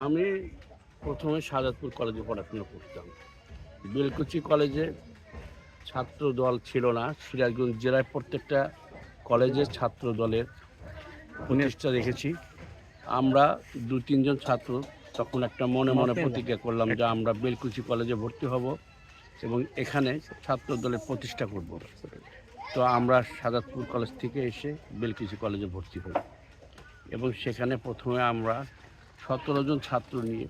আমি প্রথমে সাজাদপুর কলেজে পড়াশোনা করতাম। বেলকুচি কলেজে ছাত্র দল ছিল না সিরাজগঞ্জ জেলায় প্রত্যেকটা কলেজে ছাত্র দলের প্রতিষ্ঠা দেখেছি। আমরা দু তিনজন ছাত্র তখন একটা মনে মনে প্রতিজ্ঞা করলাম যে আমরা বেলকুচি কলেজে ভর্তি হব এবং এখানে ছাত্র দলের প্রতিষ্ঠা করব। তো আমরা সাজাদপুর কলেজ থেকে এসে বেলকুচি কলেজে ভর্তি হই এবং সেখানে প্রথমে আমরা সতেরো জন ছাত্র নিয়ে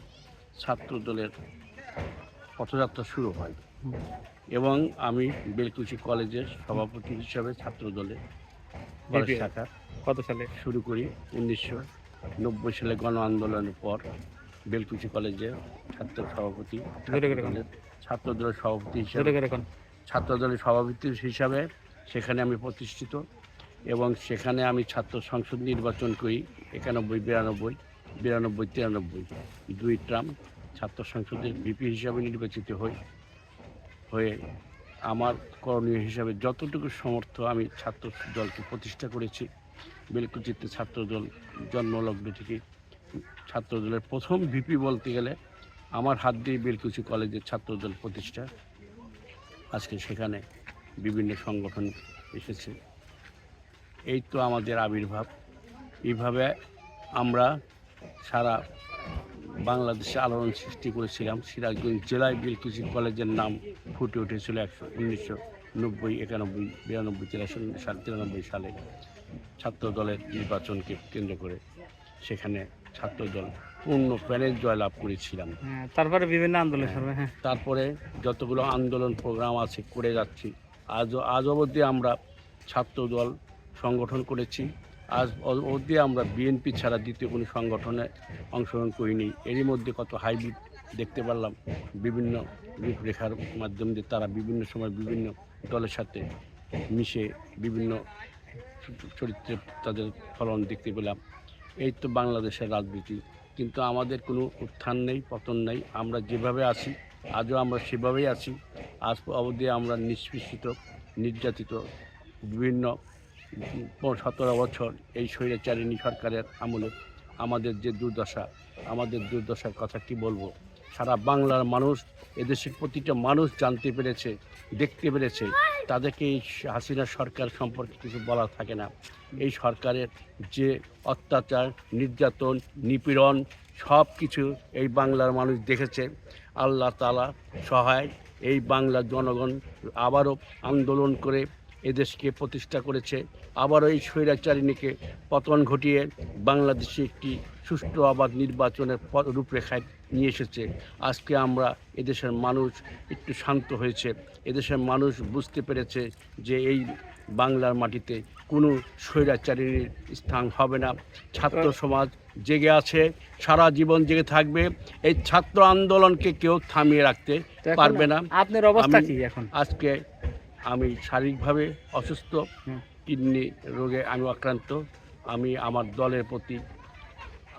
ছাত্র দলের পথযাত্রা শুরু হয়। এবং আমি বেলকুচি কলেজের সভাপতি হিসাবে ছাত্র দলে শাখা কত সালে? শুরু করি উনিশশো নব্বই সালে গণ আন্দোলনের পর বেলকুচি কলেজে ছাত্র সভাপতি ছাত্র দলের- সভাপতি হিসাবে ছাত্র দলের সভাপতি হিসাবে সেখানে আমি প্রতিষ্ঠিত এবং সেখানে আমি ছাত্র সংসদ নির্বাচন করি একানব্বই বিরানব্বই। বিরানব্বই, তিরানব্বই। দুই ট্রাম ছাত্র সংসদের ভিপি হিসাবে নির্বাচিত হই, হয়ে আমার করণীয় হিসাবে যতটুকু সমর্থ আমি ছাত্র দলকে প্রতিষ্ঠা করেছি। বেলকুচিতে ছাত্র দল জন্মলগ্ন থেকে ছাত্র দলের প্রথম ভিপি বলতে গেলে আমার হাত দিয়ে বেলকুচি কলেজের ছাত্র দল প্রতিষ্ঠা। আজকে সেখানে বিভিন্ন সংগঠন এসেছে। এই তো আমাদের আবির্ভাব। এইভাবে আমরা সারা বাংলাদেশে আলোড়ন সৃষ্টি করেছিলাম। সিরাজগঞ্জ জেলায় বিলকুচি কলেজের নাম ফুটে উঠেছিল একশো উনিশশো নব্বই একানব্বই বিরানব্বই তিরাশি সাল তিরানব্বই সালে ছাত্র দলের নির্বাচনকে কেন্দ্র করে সেখানে ছাত্র দল পূর্ণ প্যানেল জয়লাভ করেছিলাম। হ্যাঁ, তারপরে বিভিন্ন আন্দোলন হ্যাঁ। হ্যাঁ। তারপরে যতগুলো আন্দোলন প্রোগ্রাম আছে করে যাচ্ছি। আজ আজ অবধি আমরা ছাত্র দল সংগঠন করেছি। আজ অবধি আমরা বিএনপি ছাড়া দ্বিতীয় কোনো সংগঠনে অংশগ্রহণ করিনি। এরই মধ্যে কত হাইব্রিড দেখতে পারলাম। বিভিন্ন রূপরেখার মাধ্যম দিয়ে তারা বিভিন্ন সময় বিভিন্ন দলের সাথে মিশে বিভিন্ন চরিত্রে তাদের ফলন দেখতে পেলাম। এই তো বাংলাদেশের রাজনীতি। কিন্তু আমাদের কোনো উত্থান নেই, পতন নেই। আমরা যেভাবে আছি, আজও আমরা সেভাবেই আছি। আজ অবধি আমরা নিষ্পেষিত, নির্যাতিত বিভিন্ন সতেরো বছর এই স্বৈরাচারিণী সরকারের আমলে আমাদের যে দুর্দশা, আমাদের দুর্দশার কথা কি বলব? সারা বাংলার মানুষ, এদেশের প্রতিটা মানুষ জানতে পেরেছে, দেখতে পেরেছে। তাদেরকে এই হাসিনা সরকার সম্পর্কে কিছু বলা থাকে না। এই সরকারের যে অত্যাচার, নির্যাতন, নিপীড়ন সব কিছু এই বাংলার মানুষ দেখেছে। আল্লাহ তালা সহায় এই বাংলার জনগণ আবারও আন্দোলন করে এদেশকে প্রতিষ্ঠা করেছে। আবারও এই স্বৈরাচারিণীকে পতন ঘটিয়ে বাংলাদেশে একটি সুষ্ঠু আবাদ নির্বাচনের রূপরেখায় নিয়ে এসেছে। আজকে আমরা এদেশের মানুষ একটু শান্ত হয়েছে। এদেশের মানুষ বুঝতে পেরেছে যে এই বাংলার মাটিতে কোনো স্বৈরাচারিণীর স্থান হবে না। ছাত্র সমাজ জেগে আছে সারা জীবন জেগে থাকবে। এই ছাত্র আন্দোলনকে কেউ থামিয়ে রাখতে পারবে না। আপনার অবস্থা কি এখন? আজকে আমি শারীরিকভাবে অসুস্থ কিডনি রোগে আমি আক্রান্ত। আমি আমার দলের প্রতি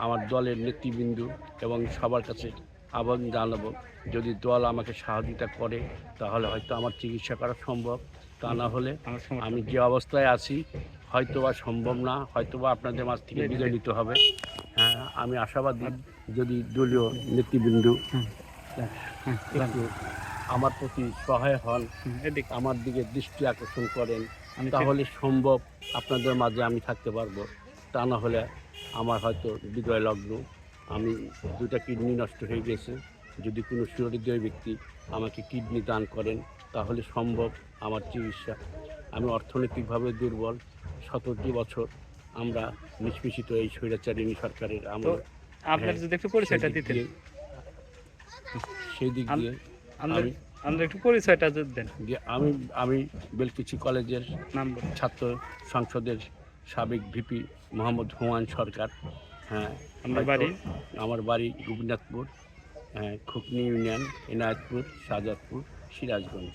আমার দলের নেতৃবৃন্দু এবং সবার কাছে আহ্বান জানাব যদি দল আমাকে সহযোগিতা করে তাহলে হয়তো আমার চিকিৎসা করা সম্ভব। তা না হলে আমি যে অবস্থায় আছি হয়তো বা সম্ভব না হয়তো বা আপনাদের মাঝ থেকে বিদায় নিতে হবে। হ্যাঁ আমি আশাবাদী যদি দলীয় নেতৃবৃন্দ আমার প্রতি সহায় হন। এদিক আমার দিকে দৃষ্টি আকর্ষণ করেন। তাহলে সম্ভব আপনাদের মাঝে আমি থাকতে পারব। তা না হলে আমার হয়তো হৃদয় লগ্ন আমি দুটা কিডনি নষ্ট হয়ে গেছে। যদি কোনো সুহৃদয় ব্যক্তি আমাকে কিডনি দান করেন তাহলে সম্ভব আমার চিকিৎসা। আমি অর্থনৈতিকভাবে দুর্বল। সতেরোটি বছর আমরা নিষ্পেষিত এই স্বৈরাচারিণী সরকারের আমরা আপনার যদি একটু পরিচয়টা দিতেন। সেই দিক দিয়ে আমাদের একটু পরিচয়টা যদি দেন। যে আমি আমি বেলকুচি কলেজের নাম ছাত্র সংসদের সাবেক ভিপি মোহাম্মদ হুমায়ুন সরকার। হ্যাঁ আমার বাড়ি? আমার বাড়ি গোপীনাথপুর হ্যাঁ খুকনি ইউনিয়ন এনায়তপুর শাহজাদপুর সিরাজগঞ্জ।